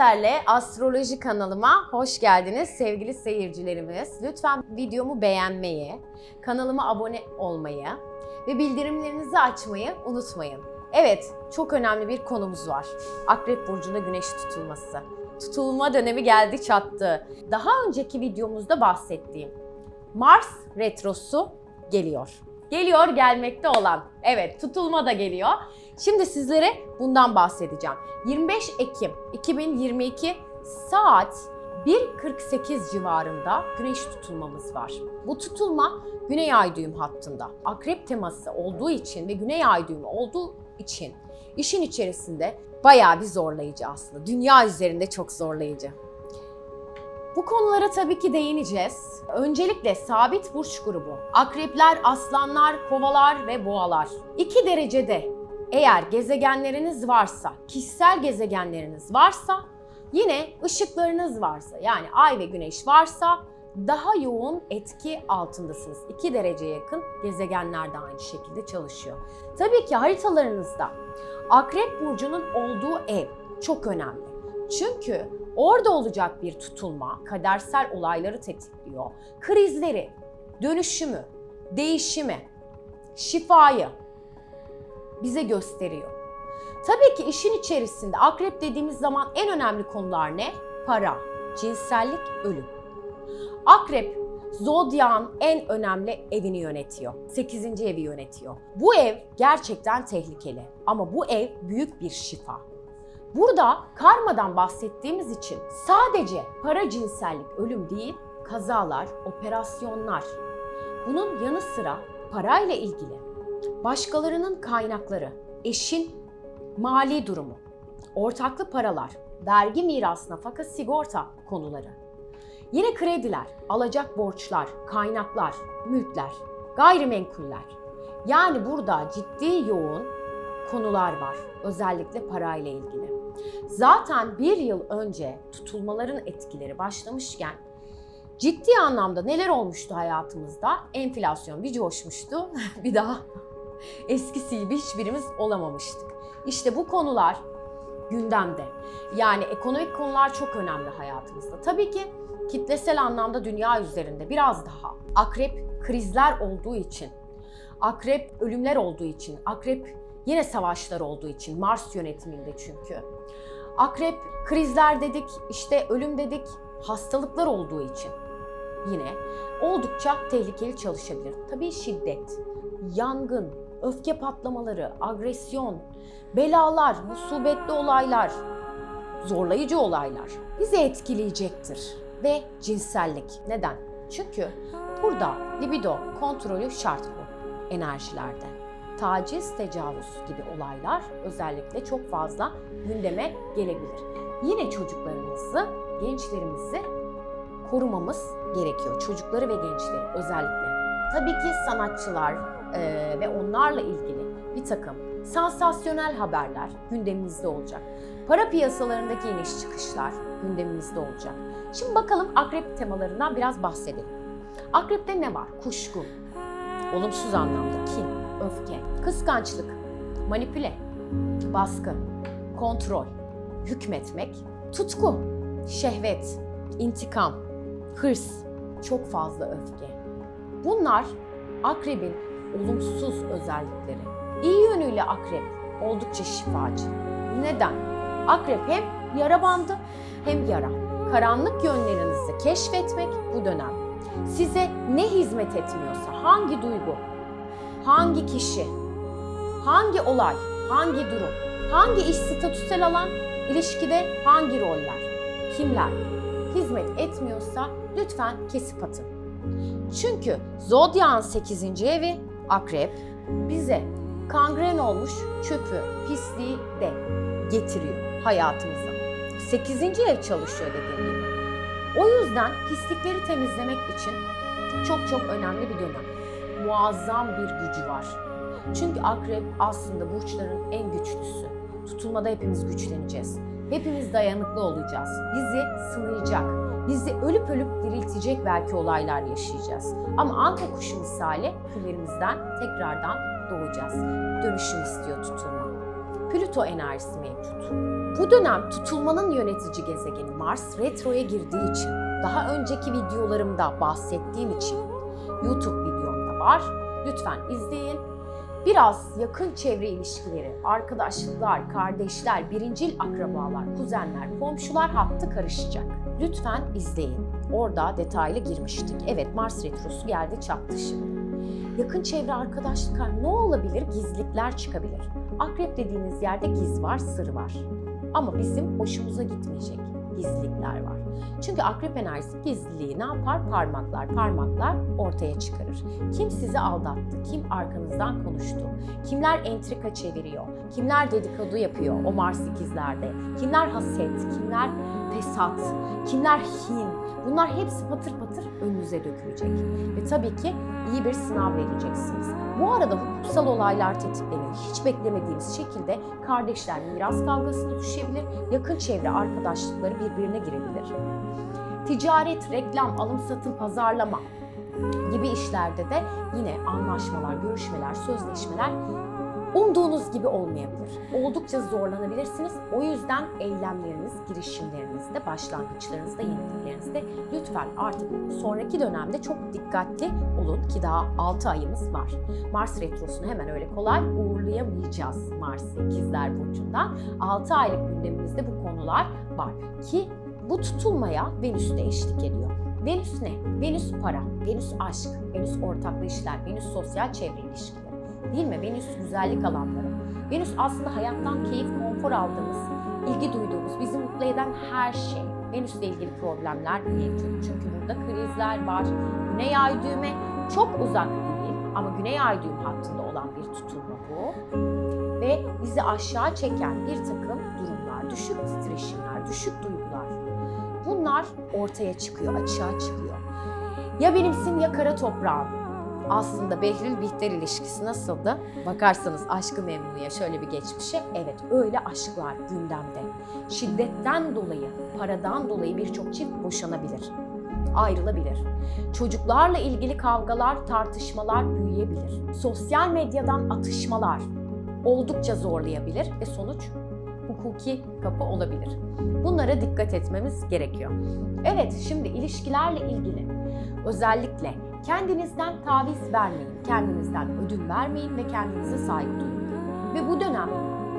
Benzer'le astroloji kanalıma hoş geldiniz sevgili seyircilerimiz. Lütfen videomu beğenmeyi, kanalıma abone olmayı ve bildirimlerinizi açmayı unutmayın. Evet, çok önemli bir konumuz var. Akrep Burcu'nda güneş tutulması. Tutulma dönemi geldi çattı. Daha önceki videomuzda bahsettiğim Mars retrosu geliyor. Geliyor gelmekte olan. Evet tutulma da geliyor. Şimdi sizlere bundan bahsedeceğim. 25 Ekim 2022 saat 1.48 civarında güneş tutulmamız var. Bu tutulma Güney Ay düğüm hattında. Akrep teması olduğu için ve Güney Ay düğümü olduğu için işin içerisinde bayağı bir zorlayıcı aslında. Dünya üzerinde çok zorlayıcı. Bu konulara tabii ki değineceğiz. Öncelikle sabit burç grubu. Akrepler, aslanlar, kovalar ve boğalar. 2 derecede eğer gezegenleriniz varsa, kişisel gezegenleriniz varsa, yine ışıklarınız varsa yani ay ve güneş varsa daha yoğun etki altındasınız. 2 dereceye yakın gezegenler de aynı şekilde çalışıyor. Tabii ki haritalarınızda Akrep burcunun olduğu ev çok önemli. Çünkü orada olacak bir tutulma kadersel olayları tetikliyor. Krizleri, dönüşümü, değişimi, şifayı bize gösteriyor. Tabii ki işin içerisinde akrep dediğimiz zaman en önemli konular ne? Para, cinsellik, ölüm. Akrep Zodyak'ın en önemli evini yönetiyor. 8. evi yönetiyor. Bu ev gerçekten tehlikeli ama bu ev büyük bir şifa. Burada karmadan bahsettiğimiz için sadece para cinsellik ölüm değil, kazalar, operasyonlar. Bunun yanı sıra parayla ilgili başkalarının kaynakları, eşin mali durumu, ortaklı paralar, vergi miras, nafaka, sigorta konuları. Yine krediler, alacak borçlar, kaynaklar, mülkler, gayrimenkuller. Yani burada ciddi yoğun konular var. Özellikle parayla ilgili. Zaten bir yıl önce tutulmaların etkileri başlamışken ciddi anlamda neler olmuştu hayatımızda? Enflasyon bir coşmuştu. bir daha eskisi gibi hiçbirimiz olamamıştık. İşte bu konular gündemde. Yani ekonomik konular çok önemli hayatımızda. Tabii ki kitlesel anlamda dünya üzerinde biraz daha akrep krizler olduğu için, akrep ölümler olduğu için, akrep yine savaşlar olduğu için, Mars yönetiminde çünkü. Akrep krizler dedik, işte ölüm dedik, hastalıklar olduğu için yine oldukça tehlikeli çalışabilir. Tabii şiddet, yangın, öfke patlamaları, agresyon, belalar, musibetli olaylar, zorlayıcı olaylar bizi etkileyecektir. Ve cinsellik. Neden? Çünkü burada libido kontrolü şart bu enerjilerde. Taciz, tecavüz gibi olaylar özellikle çok fazla gündeme gelebilir. Yine çocuklarımızı, gençlerimizi korumamız gerekiyor. Çocukları ve gençleri özellikle. Tabii ki sanatçılar e, ve onlarla ilgili bir takım sansasyonel haberler gündemimizde olacak. Para piyasalarındaki iniş çıkışlar gündemimizde olacak. Şimdi bakalım akrep temalarından biraz bahsedelim. Akrepte ne var? Kuşku, olumsuz anlamda kin, öfke, kıskançlık, manipüle, baskı, kontrol, hükmetmek, tutku, şehvet, intikam, hırs, çok fazla öfke. Bunlar akrebin olumsuz özellikleri. İyi yönüyle akrep oldukça şifacı. Neden? Akrep hem yara bandı hem yara. Karanlık yönlerinizi keşfetmek bu dönem. Size ne hizmet etmiyorsa, hangi duygu, hangi kişi, hangi olay, hangi durum, hangi iş statüsel alan, ilişkide hangi roller, kimler hizmet etmiyorsa lütfen kesip atın. Çünkü Zodyak'ın 8. evi akrep bize kangren olmuş çöpü, pisliği de getiriyor hayatımıza. 8. ev çalışıyor dediğim gibi. O yüzden pislikleri temizlemek için çok çok önemli bir dönem. Muazzam bir gücü var. Çünkü akrep aslında burçların en güçlüsü. Tutulmada hepimiz güçleneceğiz. Hepimiz dayanıklı olacağız. Bizi sınayacak, bizi ölüp ölüp diriltecek belki olaylar yaşayacağız. Ama anka kuşu misali küllerimizden tekrardan doğacağız. Dönüşüm istiyor tutulma. Plüto enerjisi mevcut. Bu dönem tutulmanın yönetici gezegeni Mars retroya girdiği için, daha önceki videolarımda bahsettiğim için YouTube videomda var. Lütfen izleyin. Biraz yakın çevre ilişkileri, arkadaşlıklar, kardeşler, birincil akrabalar, kuzenler, komşular hattı karışacak. Lütfen izleyin. Orada detaylı girmiştik. Evet Mars Retrosu geldi çaktı şimdi. Yakın çevre arkadaşlıklar ne olabilir? Gizlikler çıkabilir. Akrep dediğiniz yerde giz var, sır var. Ama bizim hoşumuza gitmeyecek gizlilikler var. Çünkü akrep enerjisi gizliliği ne yapar? Parmaklar, parmaklar ortaya çıkarır. Kim sizi aldattı? Kim arkanızdan konuştu? Kimler entrika çeviriyor? Kimler dedikodu yapıyor o Mars ikizlerde? Kimler haset? Kimler fesat? Kimler hin? Bunlar hepsi patır patır önünüze dökülecek. Ve tabii ki iyi bir sınav vereceksiniz. Bu arada hukuksal olaylar tetikleniyor. Hiç beklemediğimiz şekilde kardeşler miras kavgasına düşebilir, yakın çevre arkadaşlıkları birbirine girebilir. Ticaret, reklam, alım satım, pazarlama gibi işlerde de yine anlaşmalar, görüşmeler, sözleşmeler umduğunuz gibi olmayabilir. Oldukça zorlanabilirsiniz. O yüzden eylemleriniz, girişimlerinizde, başlangıçlarınızda, yeniliklerinizde lütfen artık sonraki dönemde çok dikkatli olun ki daha 6 ayımız var. Mars Retrosu'nu hemen öyle kolay uğurlayamayacağız Mars İkizler Burcu'ndan. 6 aylık gündemimizde bu konular var ki bu tutulmaya Venüs de eşlik ediyor. Venüs ne? Venüs para, Venüs aşk, Venüs ortaklı işler, Venüs sosyal çevre ilişkileri. Değil mi? Venüs güzellik alanları. Venüs aslında hayattan keyif, konfor aldığımız, ilgi duyduğumuz, bizi mutlu eden her şey. Venüs'le ilgili problemler mevcut. Çünkü burada krizler var. Güney ay düğme çok uzak değil ama Güney ay düğüm hattında olan bir tutulma bu. Ve bizi aşağı çeken bir takım durumlar, düşük titreşimler, düşük duygular. Bunlar ortaya çıkıyor, açığa çıkıyor. Ya benimsin ya kara toprağın aslında Behlül Bihter ilişkisi nasıldı? Bakarsanız aşkı memnuya şöyle bir geçmişe evet öyle aşklar gündemde. Şiddetten dolayı, paradan dolayı birçok çift boşanabilir. Ayrılabilir. Çocuklarla ilgili kavgalar, tartışmalar büyüyebilir. Sosyal medyadan atışmalar oldukça zorlayabilir ve sonuç hukuki kapı olabilir. Bunlara dikkat etmemiz gerekiyor. Evet, şimdi ilişkilerle ilgili özellikle kendinizden taviz vermeyin, kendinizden ödün vermeyin ve kendinize saygı duyun. Ve bu dönem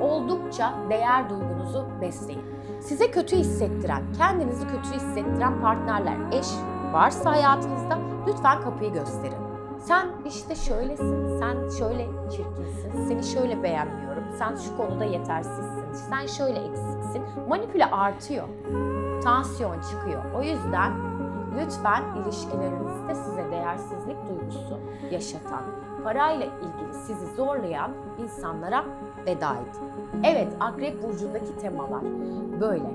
oldukça değer duygunuzu besleyin. Size kötü hissettiren, kendinizi kötü hissettiren partnerler, eş varsa hayatınızda lütfen kapıyı gösterin. Sen işte şöylesin, sen şöyle çirkinsin, seni şöyle beğenmiyorum, sen şu konuda yetersizsin, sen şöyle eksiksin. Manipüle artıyor. Tansiyon çıkıyor. O yüzden lütfen ilişkilerinizde size değersizlik duygusu yaşatan, parayla ilgili sizi zorlayan insanlara veda edin. Evet, Akrep Burcu'ndaki temalar böyle.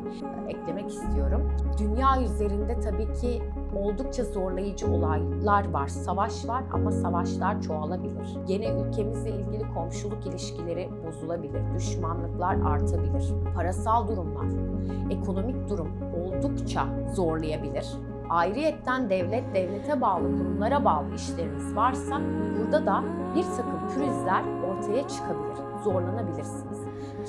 Eklemek istiyorum. Dünya üzerinde tabii ki oldukça zorlayıcı olaylar var. Savaş var ama savaşlar çoğalabilir. Gene ülkemizle ilgili komşuluk ilişkileri bozulabilir. Düşmanlıklar artabilir. Parasal durumlar, ekonomik durum oldukça zorlayabilir. Ayrıyetten devlet, devlete bağlı, kurumlara bağlı işleriniz varsa burada da bir takım pürüzler ortaya çıkabilir, zorlanabilirsiniz.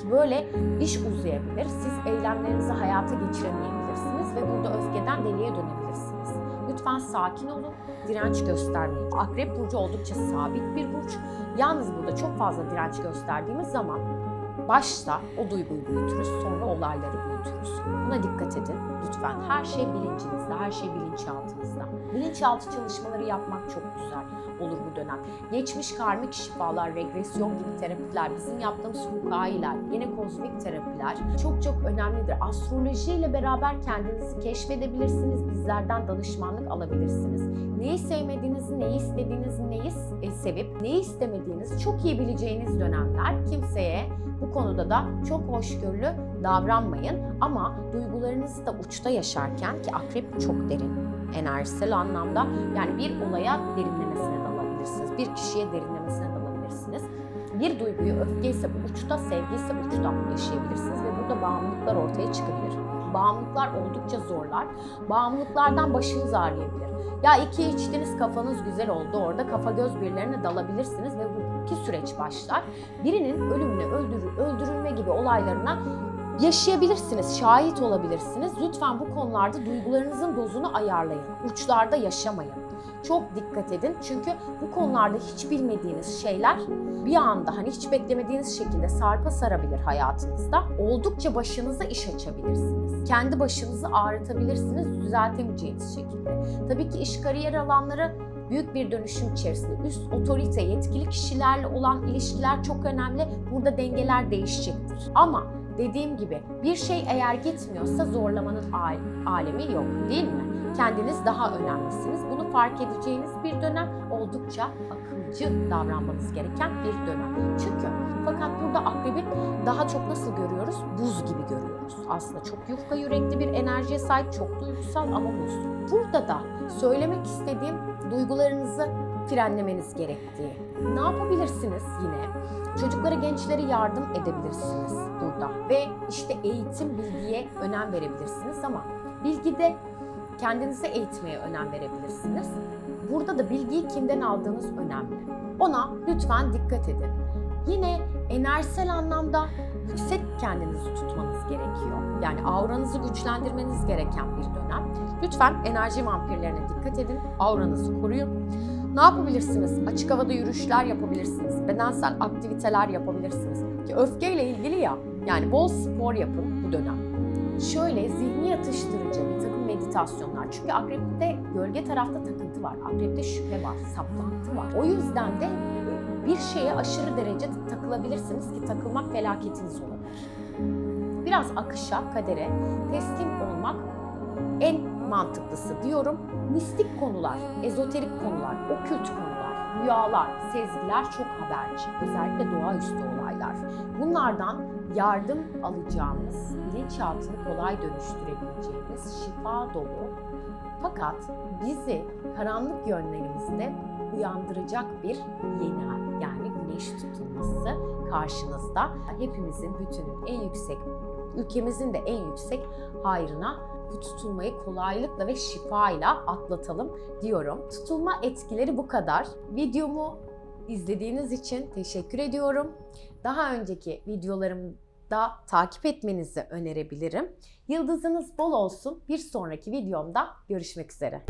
Ki böyle iş uzayabilir, siz eylemlerinizi hayata geçiremeyebilirsiniz ve burada öfkeden deliye dönebilirsiniz. Lütfen sakin olun, direnç göstermeyin. Akrep burcu oldukça sabit bir burç. Yalnız burada çok fazla direnç gösterdiğimiz zaman başta o duyguyu büyütürüz, sonra olayları büyütürüz. Buna dikkat edin. Lütfen her şey bilincinizde, her şey bilinçaltınızda. Bilinçaltı çalışmaları yapmak çok güzel olur bu dönem. Geçmiş karmik şifalar, regresyon gibi terapiler, bizim yaptığımız hukailer, yine kozmik terapiler çok çok önemlidir. Astroloji ile beraber kendinizi keşfedebilirsiniz, bizlerden danışmanlık alabilirsiniz. Neyi sevmediğinizi, neyi istediğinizi, neyi e, sevip neyi istemediğinizi çok iyi bileceğiniz dönemler. Kimseye bu konuda da çok hoşgörülü davranmayın ama duygularınızı da uçta yaşarken ki akrep çok derin enerjisel anlamda yani bir olaya derinlemesine dalabilirsiniz. Bir kişiye derinlemesine dalabilirsiniz. Bir duyguyu öfkeyse bu uçta, sevgiyse bu uçta yaşayabilirsiniz ve burada bağımlılıklar ortaya çıkabilir. Bağımlılıklar oldukça zorlar. Bağımlılıklardan başınız ağrıyabilir. Ya iki içtiniz kafanız güzel oldu orada kafa göz birilerine dalabilirsiniz ve hukuki süreç başlar. Birinin ölümüne, öldürür, öldürülme gibi olaylarına yaşayabilirsiniz, şahit olabilirsiniz. Lütfen bu konularda duygularınızın dozunu ayarlayın. Uçlarda yaşamayın. Çok dikkat edin çünkü bu konularda hiç bilmediğiniz şeyler bir anda hani hiç beklemediğiniz şekilde sarpa sarabilir hayatınızda. Oldukça başınıza iş açabilirsiniz. Kendi başınızı ağrıtabilirsiniz düzeltemeyeceğiniz şekilde. Tabii ki iş kariyer alanları büyük bir dönüşüm içerisinde. Üst otorite, yetkili kişilerle olan ilişkiler çok önemli. Burada dengeler değişecektir. Ama dediğim gibi bir şey eğer gitmiyorsa zorlamanın al- alemi yok değil mi? Kendiniz daha önemlisiniz. Bunu fark edeceğiniz bir dönem oldukça akılcı davranmanız gereken bir dönem. Çünkü fakat burada akrebi daha çok nasıl görüyoruz? Buz gibi görüyoruz. Aslında çok yufka yürekli bir enerjiye sahip, çok duygusal ama buz. Burada da söylemek istediğim duygularınızı frenlemeniz gerektiği. Ne yapabilirsiniz yine? Çocuklara, gençlere yardım edebilirsiniz burada. Ve işte eğitim, bilgiye önem verebilirsiniz ama bilgide kendinizi eğitmeye önem verebilirsiniz. Burada da bilgiyi kimden aldığınız önemli. Ona lütfen dikkat edin. Yine enerjisel anlamda yüksek kendinizi tutmanız gerekiyor. Yani auranızı güçlendirmeniz gereken bir dönem. Lütfen enerji vampirlerine dikkat edin. Auranızı koruyun. Ne yapabilirsiniz? Açık havada yürüyüşler yapabilirsiniz. Bedensel aktiviteler yapabilirsiniz. Ki öfkeyle ilgili ya. Yani bol spor yapın bu dönem. Şöyle zihni yatıştırıcı bir takım meditasyonlar. Çünkü akrepte gölge tarafta takıntı var. Akrepte şüphe var, saplantı var. O yüzden de bir şeye aşırı derece takılabilirsiniz ki takılmak felaketiniz olabilir. Biraz akışa, kadere teslim olmak en mantıklısı diyorum. Mistik konular, ezoterik konular, okült konular, rüyalar, sezgiler çok haberci. Özellikle doğaüstü olaylar. Bunlardan yardım alacağımız, bilinçaltını kolay dönüştürebileceğimiz şifa dolu fakat bizi karanlık yönlerimizde uyandıracak bir yeni ay yani güneş tutulması karşınızda. Hepimizin bütünün en yüksek, ülkemizin de en yüksek hayrına bu tutulmayı kolaylıkla ve şifayla atlatalım diyorum. Tutulma etkileri bu kadar. Videomu izlediğiniz için teşekkür ediyorum. Daha önceki videolarımda takip etmenizi önerebilirim. Yıldızınız bol olsun. Bir sonraki videomda görüşmek üzere.